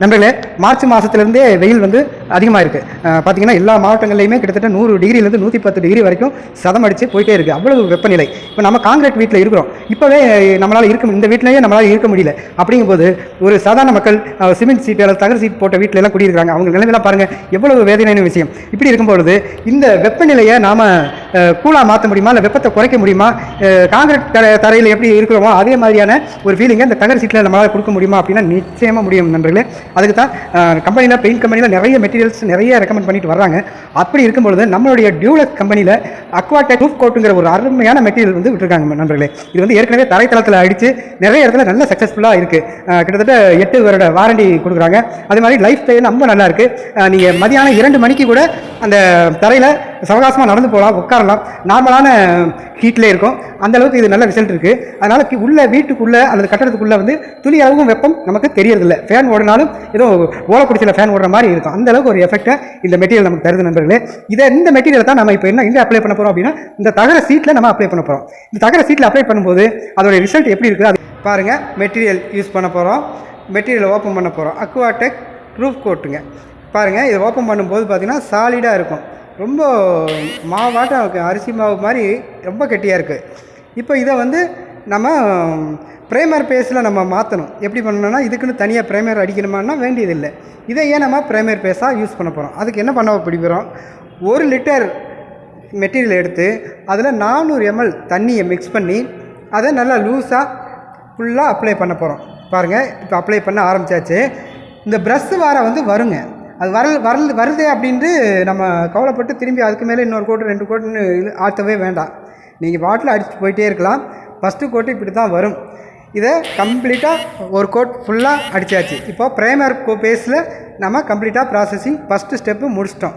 நண்பர்களே மார்ச் மாதத்துலேருந்தே வெயில் வந்து அதிகமாக இருக்குது பார்த்தீங்கன்னா எல்லா மாவட்டங்கள்லையுமே கிட்டத்தட்ட நூறு டிகிரிலேருந்து நூற்றி பத்து டிகிரி வரைக்கும் சதம் அடித்து போயிட்டே இருக்குது அவ்வளவு வெப்பநிலை. இப்போ நம்ம காங்கிரீட் வீட்டில் இருக்கிறோம். இப்போவே நம்மளால் இருக்க இந்த வீட்டிலேயே நம்மளால் இருக்க முடியல. அப்படிங்கும்போது ஒரு சாதாரண மக்கள் சிமெண்ட் சீட் அல்லது தகர சீட் போட்ட வீட்டில எல்லாம் குடியிருக்காங்க அவங்க நிலைமையெல்லாம் பாருங்கள் எவ்வளவு வேதனையான விஷயம். இப்படி இருக்கும்பொழுது இந்த வெப்பநிலையை நாம் கூலாக மாற்ற முடியுமா? இல்லை வெப்பத்தை குறைக்க முடியுமா? காங்கிரீட் தர தரையில் எப்படி இருக்கிறோமோ அதே மாதிரியான ஒரு ஃபீலிங்கை இந்த தகர சீட்டில் நம்மளால் கொடுக்க முடியுமா? அப்படின்னா நிச்சயமாக முடியும் நண்பர்களே. அதுக்கு தான் கம்பெனியில் பெயிண்ட் கம்பெனியில் நிறைய மெட்டீரியல்ஸ் நிறைய ரெக்கமெண்ட் பண்ணிட்டு வர்றாங்க. அப்படி இருக்கும்பொழுது நம்மளுடைய டியூலக் கம்பெனியில் அக்வாடெக் ரூஃப் கோட்டுங்கிற ஒரு அருமையான மெட்டீரியல் வந்து விட்டுருக்காங்க நண்பர்களே. இது வந்து ஏற்கனவே தரைத்தளத்தில் அடித்து நிறைய இடத்துல நல்ல சக்ஸஸ்ஃபுல்லாக இருக்குது கிட்டத்தட்ட எட்டு வருட வாரண்டி கொடுக்குறாங்க. அதே மாதிரி லைஃப் ஸ்டைல் ரொம்ப நல்லா இருக்குது நீங்கள் மதியானம் இரண்டு மணிக்கு கூட அந்த தரையில் சவகாசமாக நடந்து போகலாம் உட்காரலாம். நார்மலான ஹீட்லேயே இருக்கும். அந்த அளவுக்கு இது நல்ல ரிசல்ட் இருக்குது அதனால் உள்ளே வீட்டுக்குள்ளே அல்லது கட்டடத்துக்குள்ளே வந்து துளி அளவும் வெப்பம் நமக்கு தெரியறதில்ல. ஃபேன் ஓடினாலும் ஏதோ ஓலக்குடிச்சியில் ஃபேன் ஓடுற மாதிரி இருக்கும். அந்த அளவுக்கு ஒரு எஃபெக்ட்டை இந்த மெட்டீரியல் நமக்கு தருது நண்பர்களே. இதை இந்த மெட்டீரியல் தான் நம்ம இப்போ என்ன எங்கே அப்ளை பண்ண போகிறோம் அப்படின்னா இந்த தகர சீட்டில் நம்ம அப்ளை பண்ண போகிறோம் இந்த தகர சீட்டில் அப்ளை பண்ணும்போது அதோட ரிசல்ட் எப்படி இருக்குது? அது பாருங்கள் மெட்டீரியல் யூஸ் பண்ண போகிறோம் மெட்டீரியல் ஓப்பன் பண்ண போகிறோம் அக்வாடெக் ரூஃப் கோட்டுங்க பாருங்கள் இதை ஓப்பன் பண்ணும்போது பார்த்திங்கன்னா சாலிடாக இருக்கும். ரொம்ப மாவாட்டம் அரிசி மாவு மாதிரி ரொம்ப கெட்டியாக இருக்குது இப்போ இதை வந்து நம்ம ப்ரைமர் பேஸில் நம்ம மாற்றணும் எப்படி பண்ணணும்னா இதுக்குன்னு தனியாக ப்ரைமர் அடிக்கணுமான்னா வேண்டியதில்லை. இதை ஏன் நம்ம ப்ரைமர் பேஸாக யூஸ் பண்ண போகிறோம் அதுக்கு என்ன பண்ண பிடிக்கிறோம்? ஒரு லிட்டர் மெட்டீரியல் எடுத்து அதில் நானூறு எம்எல் தண்ணியை மிக்ஸ் பண்ணி அதை நல்லா லூஸாக ஃபுல்லாக அப்ளை பண்ண போகிறோம் பாருங்கள் இப்போ அப்ளை பண்ண ஆரம்பித்தாச்சு இந்த ப்ரஷ் வாரம் வந்து வருங்க. அது வரல் வரல் வருதே அப்படின்ட்டு நம்ம கவலைப்பட்டு திரும்பி அதுக்கு மேலே இன்னொரு கோட்டு ரெண்டு கோட்டுன்னு ஆற்றவே வேண்டாம். நீங்கள் பாட்டில் அடிச்சுட்டு போயிட்டே இருக்கலாம். ஃபஸ்ட்டு கோட்டு இப்படி தான் வரும். இதை கம்ப்ளீட்டாக ஒரு கோட் ஃபுல்லாக அடித்தாச்சு இப்போ ப்ரைமர் பேஸில் நம்ம கம்ப்ளீட்டாக ப்ராசஸிங் ஃபஸ்ட்டு ஸ்டெப்பு முடிச்சிட்டோம்.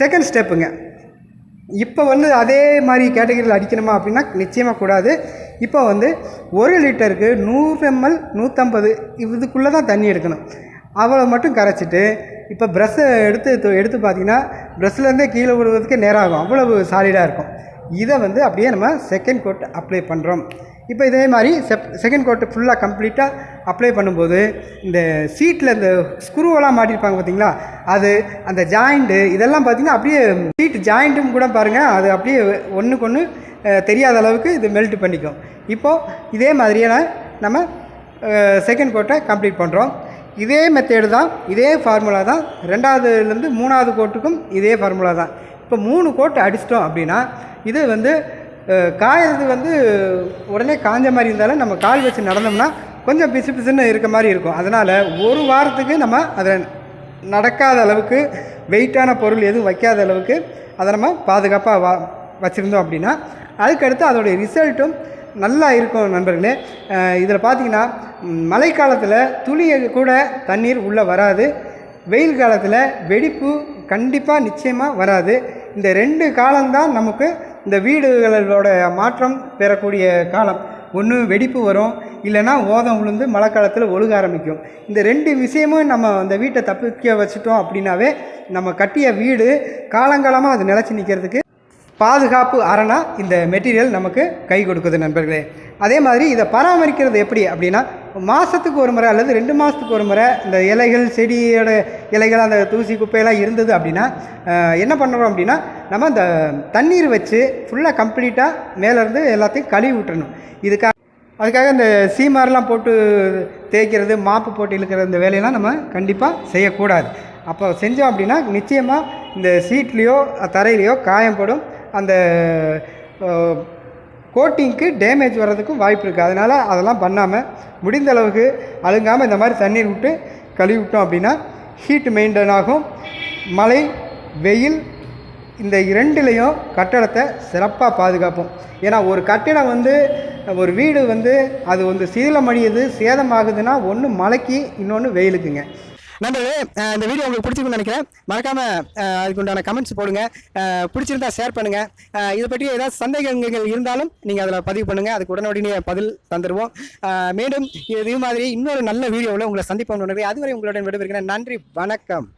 செகண்ட் ஸ்டெப்புங்க இப்போ வந்து அதே மாதிரி கேட்டகரியில் அடிக்கணுமா அப்படின்னா நிச்சயமாக கூடாது. இப்போ வந்து ஒரு லிட்டருக்கு நூறு எம்எல் நூற்றம்பது இதுக்குள்ளே தான் தண்ணி எடுக்கணும். அவ்வளோ மட்டும் கரைச்சிட்டு இப்போ ப்ரெஷ்ஷை எடுத்து எடுத்து பார்த்தீங்கன்னா ப்ரெஷ்லேருந்தே கீழே விடுவதுக்கு நேரம் ஆகும் அவ்வளவு சாலிடாக இருக்கும். இதை வந்து அப்படியே நம்ம செகண்ட் கோட் அப்ளை பண்ணுறோம் இப்போ இதே மாதிரி செப் செகண்ட் கோட்டு ஃபுல்லாக கம்ப்ளீட்டாக அப்ளை பண்ணும்போது இந்த சீட்டில் இந்த ஸ்க்ரூவெல்லாம் மாட்டியிருப்பாங்க பார்த்தீங்களா அது அந்த ஜாயிண்ட்டு இதெல்லாம் பார்த்தீங்கன்னா அப்படியே சீட் ஜாயிண்ட்டும் கூட பாருங்கள் அது அப்படியே ஒன்றுக்கு ஒன்று தெரியாத அளவுக்கு இது மெல்ட் பண்ணிக்கும். இப்போது இதே மாதிரியான நம்ம செகண்ட் கோட்டை கம்ப்ளீட் பண்ணுறோம் இதே மெத்தேடு தான் இதே ஃபார்முலா தான். ரெண்டாவதுலேருந்து மூணாவது கோட்டுக்கும் இதே ஃபார்முலா தான். இப்போ மூணு கோட்டு அடிச்சிட்டோம் அப்படின்னா இது வந்து காயது காயறது வந்து உடனே காஞ்ச மாதிரி இருந்தாலும் நம்ம கால் வச்சு நடந்தோம்னா கொஞ்சம் பிசு பிசுன்னு இருக்க மாதிரி இருக்கும். அதனால் ஒரு வாரத்துக்கு நம்ம அதை நடக்காத அளவுக்கு வெயிட்டான பொருள் எதுவும் வைக்காத அளவுக்கு அதை நம்ம பாதுகாப்பாக வா வச்சுருந்தோம் அப்படின்னா அதுக்கடுத்து அதோடைய ரிசல்ட்டும் நல்லா இருக்கும் நண்பர்களே. இதில் பார்த்தீங்கன்னா மழைக்காலத்தில் துளியை கூட தண்ணீர் உள்ளே வராது. வெயில் காலத்தில் வெடிப்பு கண்டிப்பாக நிச்சயமாக வராது. இந்த ரெண்டு காலம்தான் நமக்கு இந்த வீடுகளோட மாற்றம் பெறக்கூடிய காலம். ஒன்று வெடிப்பு வரும் இல்லைன்னா ஓதம் விழுந்து மழை காலத்தில் ஒழுக ஆரம்பிக்கும். இந்த ரெண்டு விஷயமும் நம்ம அந்த வீட்டை தப்பிக்க வச்சுட்டோம் அப்படின்னாவே நம்ம கட்டிய வீடு காலங்காலமாக அது நிலச்சி நிற்கிறதுக்கு பாதுகாப்பு அறனாக இந்த மெட்டீரியல் நமக்கு கை கொடுக்குது நண்பர்களே. அதே மாதிரி இதை பராமரிக்கிறது எப்படி அப்படின்னா மாதத்துக்கு ஒரு முறை அல்லது ரெண்டு மாதத்துக்கு ஒரு முறை இந்த இலைகள் செடியோட இலைகள் அந்த தூசி குப்பையெல்லாம் இருந்தது அப்படின்னா என்ன பண்ணுறோம் அப்படின்னா நம்ம அந்த தண்ணீர் வச்சு ஃபுல்லாக கம்ப்ளீட்டாக மேலேருந்து எல்லாத்தையும் கழுவி விட்டுறணும். இதுக்காக அதுக்காக இந்த சீமாரெலாம் போட்டு தேய்க்கிறது மாப்பு போட்டு இழுக்கிற இந்த வேலையெல்லாம் நம்ம கண்டிப்பாக செய்யக்கூடாது. அப்போ செஞ்சோம் அப்படின்னா நிச்சயமாக இந்த சீட்லேயோ தரையிலையோ காயம்படும் அந்த கோட்டிங்க்கு டேமேஜ் வர்றதுக்கும் வாய்ப்பு இருக்குது அதனால் அதெல்லாம் பண்ணாமல் முடிந்த அளவுக்கு அழுங்காமல் இந்த மாதிரி தண்ணீர் விட்டு கழுவி விட்டோம் அப்படின்னா ஹீட் மெயின்டைன் ஆகும். மழை வெயில் இந்த இரண்டுலேயும் கட்டடத்தை சிறப்பாக பாதுகாப்போம். ஏன்னா ஒரு கட்டிடம் வந்து ஒரு வீடு வந்து அது வந்து சீலமடியுது சேதமாகுதுன்னா ஒன்று மழைக்கு இன்னொன்று வெயிலுக்குங்க. நண்பர்களே இந்த வீடியோ உங்களுக்கு பிடிச்சிருக்குன்னு நினைக்கிறேன். மறக்காமல் அதுக்கு உண்டான கமெண்ட்ஸ் போடுங்க. பிடிச்சிருந்தா ஷேர் பண்ணுங்கள் இதை பற்றி ஏதாவது சந்தேகங்கள் இருந்தாலும் நீங்கள் அதில் பதிவு பண்ணுங்கள் அதுக்கு உடனடியே பதில் தந்துடுவோம் மீண்டும் இது மாதிரி இன்னொரு நல்ல வீடியோவில் உங்களை சந்திப்போம் உணர்வு அதுவரை உங்களுடன் விடைபெறுகிறேன். நன்றி வணக்கம்.